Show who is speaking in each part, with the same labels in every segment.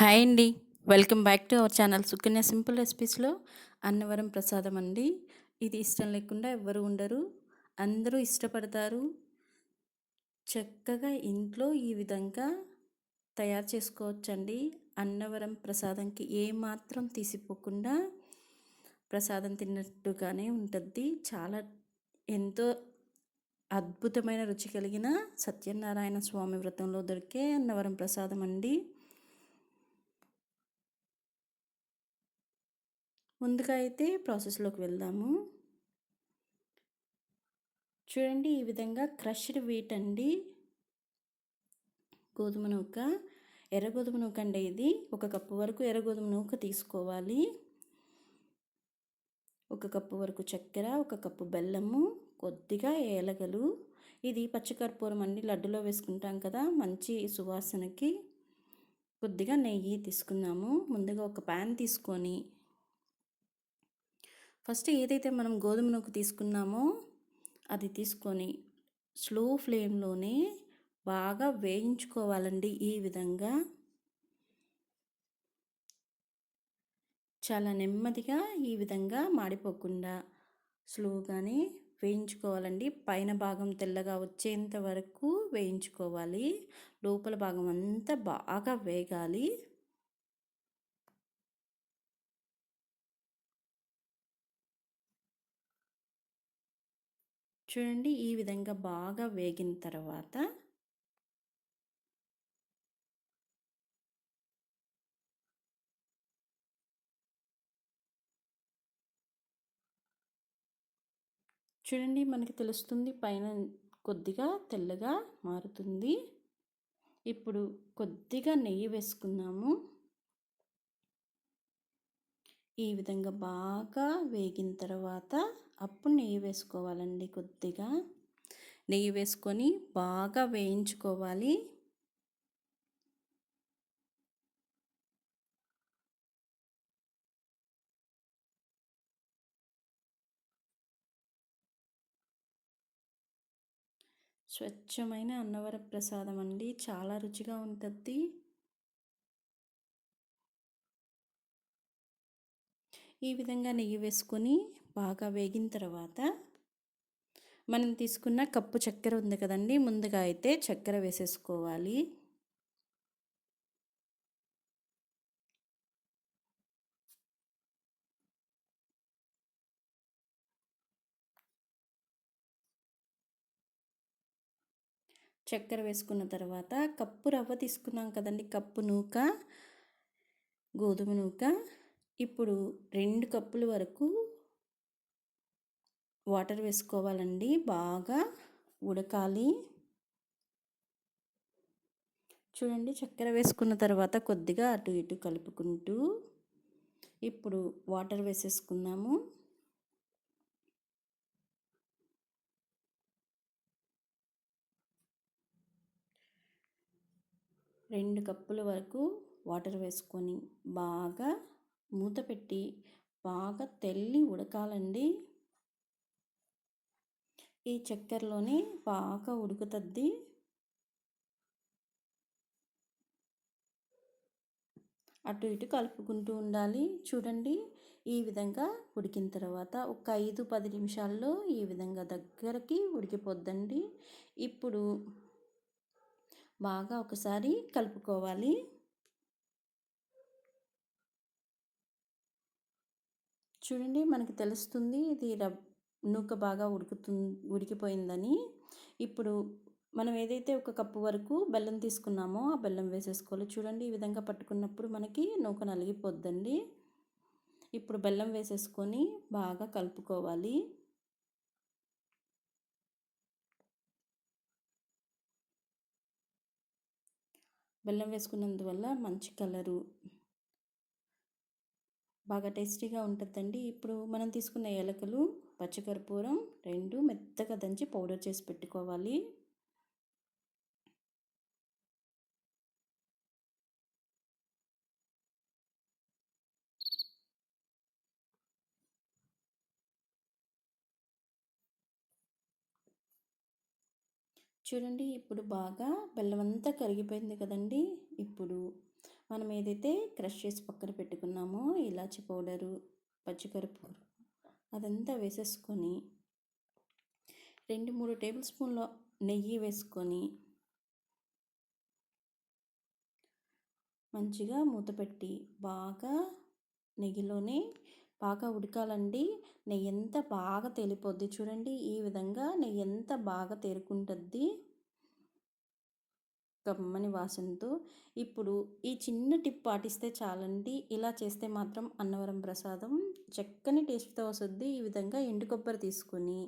Speaker 1: Hi అండి. Welcome back to our channel Sukanya simple రెసిపీస్లో Annavaram prasadam అండి. ఇది ఇష్టం లేకుండా ఎవ్వరు ఉండరు. అందరూ ఇష్టపడతారు. చక్కగా ఇంట్లో ఈ విధంగా తయారు చేసుకోవచ్చండి. అన్నవరం ప్రసాదంకి ఏమాత్రం తీసిపోకుండా ప్రసాదం తిన్నట్టుగానే ఉంటుంది చాలా ఎంతో అద్భుతమైన రుచి కలిగిన సత్యనారాయణ స్వామి వ్రతంలో దొరికే అన్నవరం ప్రసాదం అండి. ముందుగా అయితే ప్రాసెస్లోకి వెళ్దాము. చూడండి ఈ విధంగా క్రష్డ్ వీట్ అండి. గోధుమ నూక ఎర్ర గోధుమ నూక అండి ఇది. ఒక కప్పు వరకు ఎర్ర గోధుమ నూక తీసుకోవాలి. ఒక కప్పు వరకు చక్కెర ఒక కప్పు బెల్లము కొద్దిగా ఏలగలు. ఇది పచ్చికర్పూరం అండి లడ్డులో వేసుకుంటాం కదా మంచి సువాసనకి. కొద్దిగా నెయ్యి తీసుకున్నాము ముందుగా ఒక ప్యాన్ తీసుకొని ఫస్ట్ ఏదైతే మనం గోధుమ నూక తీసుకున్నామో అది తీసుకొని స్లో ఫ్లేమ్లోనే బాగా వేయించుకోవాలండి ఈ విధంగా. చాలా నెమ్మదిగా ఈ విధంగా మాడిపోకుండా స్లోగానే వేయించుకోవాలండి. పైన భాగం తెల్లగా వచ్చేంత వరకు వేయించుకోవాలి. లోపల భాగం అంతా బాగా వేగాలి. చూడండి ఈ విధంగా బాగా వేగిన తర్వాత చూడండి మనకి తెలుస్తుంది పైన కొద్దిగా తెల్లగా మారుతుంది. ఇప్పుడు కొద్దిగా నెయ్యి వేసుకున్నాము ఈ విధంగా బాగా వేగిన తర్వాత అప్పుడు నెయ్యి వేసుకోవాలండి కొద్దిగా. నెయ్యి వేసుకొని బాగా వేయించుకోవాలి. స్వచ్ఛమైన అన్నవర ప్రసాదం అండి. చాలా రుచిగా ఉంటుంది ఈ విధంగా నెయ్యి వేసుకొని బాగా వేగిన తర్వాత మనం తీసుకున్న కప్పు చక్కెర ఉంది కదండి ముందుగా అయితే చక్కెర వేసేసుకోవాలి. చక్కెర వేసుకున్న తర్వాత కప్పు రవ్వ తీసుకున్నాం కదండి కప్పు నూక గోధుమ నూక. ఇప్పుడు రెండు కప్పుల వరకు వాటర్ వేసుకోవాలండి. బాగా ఉడకాలి. చూడండి చక్కెర వేసుకున్న తర్వాత కొద్దిగా అటు ఇటు కలుపుకుంటూ ఇప్పుడు వాటర్ వేసేసుకున్నాము రెండు కప్పుల వరకు వాటర్ వేసుకొని బాగా మూత పెట్టి బాగా తెల్లి ఉడకాలండి. ఈ చక్కెరలోనే బాగా ఉడుకుతుంది అటు ఇటు కలుపుకుంటూ ఉండాలి. చూడండి ఈ విధంగా ఉడికిన తర్వాత ఒక ఐదు పది నిమిషాల్లో ఈ విధంగా దగ్గరకి ఉడికిపోద్దండి. ఇప్పుడు బాగా ఒకసారి కలుపుకోవాలి. చూడండి మనకి తెలుస్తుంది ఇది రబ్ నూక బాగా ఉడుకుతు ఉడికిపోయిందని. ఇప్పుడు మనం ఏదైతే ఒక కప్పు వరకు బెల్లం తీసుకున్నామో ఆ బెల్లం వేసేసుకోవాలి. చూడండి ఈ విధంగా పట్టుకున్నప్పుడు మనకి నూక నలిగిపోద్దండి. ఇప్పుడు బెల్లం వేసేసుకొని బాగా కలుపుకోవాలి. బెల్లం వేసుకున్నందువల్ల మంచి కలరు బాగా టేస్టీగా ఉంటుందండి. ఇప్పుడు మనం తీసుకున్న ఏలకలు పచ్చికర్పూరం రెండు మెత్తగా దంచి పౌడర్ చేసి పెట్టుకోవాలి. చూడండి ఇప్పుడు బాగా బెల్లం అంతా కరిగిపోయింది కదండి. ఇప్పుడు మనం ఏదైతే క్రష్ చేసి పక్కన పెట్టుకున్నామో ఇలాచి పౌడరు పచ్చికరపూరు అదంతా వేసేసుకొని రెండు మూడు టేబుల్ స్పూన్ల నెయ్యి వేసుకొని మంచిగా మూత పెట్టి బాగా నెయ్యిలోనే బాగా ఉడకాలండి. నెయ్యి ఎంత బాగా తేలిపోద్ది చూడండి. ఈ విధంగా నెయ్యి ఎంత బాగా తేరుకుంటుంది కమ్మని వాసనతో ఇప్పుడు ఈ చిన్న టిప్ పాటిస్తే చాలండి. ఇలా చేస్తే మాత్రం అన్నవరం ప్రసాదం చక్కని టేస్ట్తో వస్తుంది. ఈ విధంగా ఎండు కొబ్బరి తీసుకొని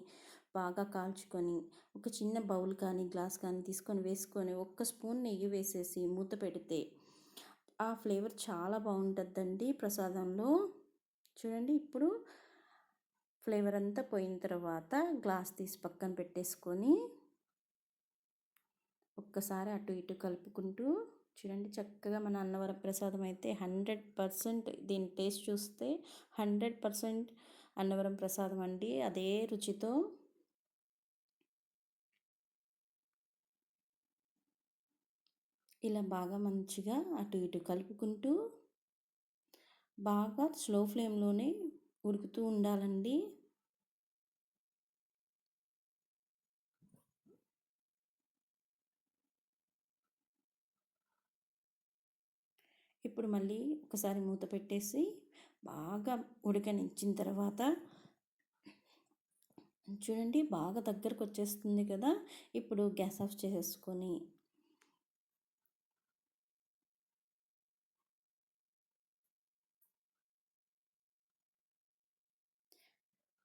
Speaker 1: బాగా కాల్చుకొని ఒక చిన్న బౌల్ కానీ గ్లాస్ కానీ తీసుకొని వేసుకొని ఒక్క స్పూన్ నెయ్యి వేసేసి మూత పెడితే ఆ ఫ్లేవర్ చాలా బాగుంటుందండి ప్రసాదంలో. చూడండి ఇప్పుడు ఫ్లేవర్ అంతా పోయిన తర్వాత గ్లాస్ తీసి పక్కన పెట్టేసుకొని ఒక్కసారి అటు ఇటు కలుపుకుంటూ చూడండి చక్కగా మన అన్నవరం ప్రసాదం అయితే హండ్రెడ్ పర్సెంట్ దీని టేస్ట్ చూస్తే హండ్రెడ్ పర్సెంట్ అన్నవరం ప్రసాదం అండి. అదే రుచితో ఇలా బాగా మంచిగా అటు ఇటు కలుపుకుంటూ బాగా స్లో ఫ్లేమ్లోనే ఉడుకుతూ ఉండాలండి. ఇప్పుడు మళ్ళీ ఒకసారి మూత పెట్టేసి బాగా ఉడకనిచ్చిన తర్వాత చూడండి బాగా దగ్గరకు వచ్చేస్తుంది కదా. ఇప్పుడు గ్యాస్ ఆఫ్ చేసేసుకొని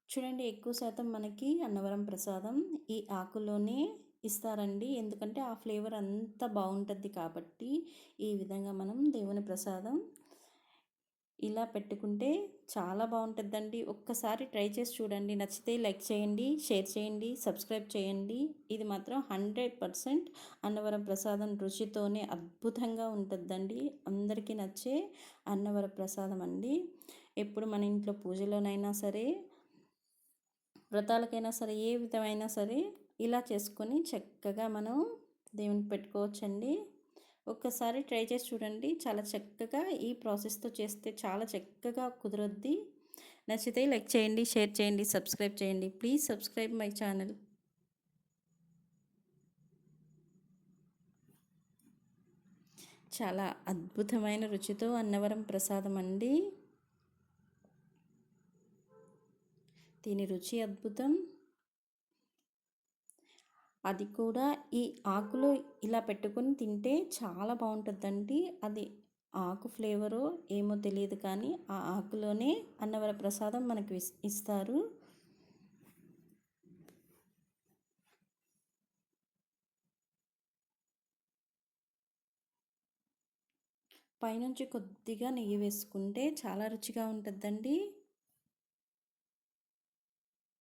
Speaker 1: చూడండి ఎక్కువ శాతం మనకి అన్నవరం ప్రసాదం ఈ ఆకులోనే ఇస్తారండి. ఎందుకంటే ఆ ఫ్లేవర్ అంత బాగుంటుంది కాబట్టి ఈ విధంగా మనం దేవుని ప్రసాదం ఇలా పెట్టుకుంటే చాలా బాగుంటుందండి ఒక్కసారి ట్రై చేసి చూడండి. నచ్చితే లైక్ చేయండి షేర్ చేయండి సబ్స్క్రైబ్ చేయండి. ఇది మాత్రం హండ్రెడ్ పర్సెంట్ అన్నవరం ప్రసాదం రుచితోనే అద్భుతంగా ఉంటుందండి. అందరికీ నచ్చే అన్నవరం ప్రసాదం అండి. ఎప్పుడు మన ఇంట్లో పూజలోనైనా సరే వ్రతాలకైనా సరే ఏ విధమైనా సరే ఇలా చేసుకొని చక్కగా మనం దేవుని పెట్టుకోవచ్చండి. ఒక్కసారి ట్రై చేసి చూడండి. చాలా చక్కగా ఈ ప్రాసెస్తో చేస్తే చాలా చక్కగా కుదరద్ది. నచ్చితే లైక్ చేయండి షేర్ చేయండి సబ్స్క్రైబ్ చేయండి. Please subscribe my channel. చాలా అద్భుతమైన రుచితో అన్నవరం ప్రసాదం అండి. దీని రుచి అద్భుతం. అది కూడా ఈ ఆకులో ఇలా పెట్టుకొని తింటే చాలా బాగుంటుందండి. అది ఆకు ఫ్లేవరో ఏమో తెలియదు కానీ ఆ ఆకులోనే అన్నవర ప్రసాదం మనకు ఇస్తారు. పైనుంచి కొద్దిగా నెయ్యి వేసుకుంటే చాలా రుచిగా ఉంటుందండి.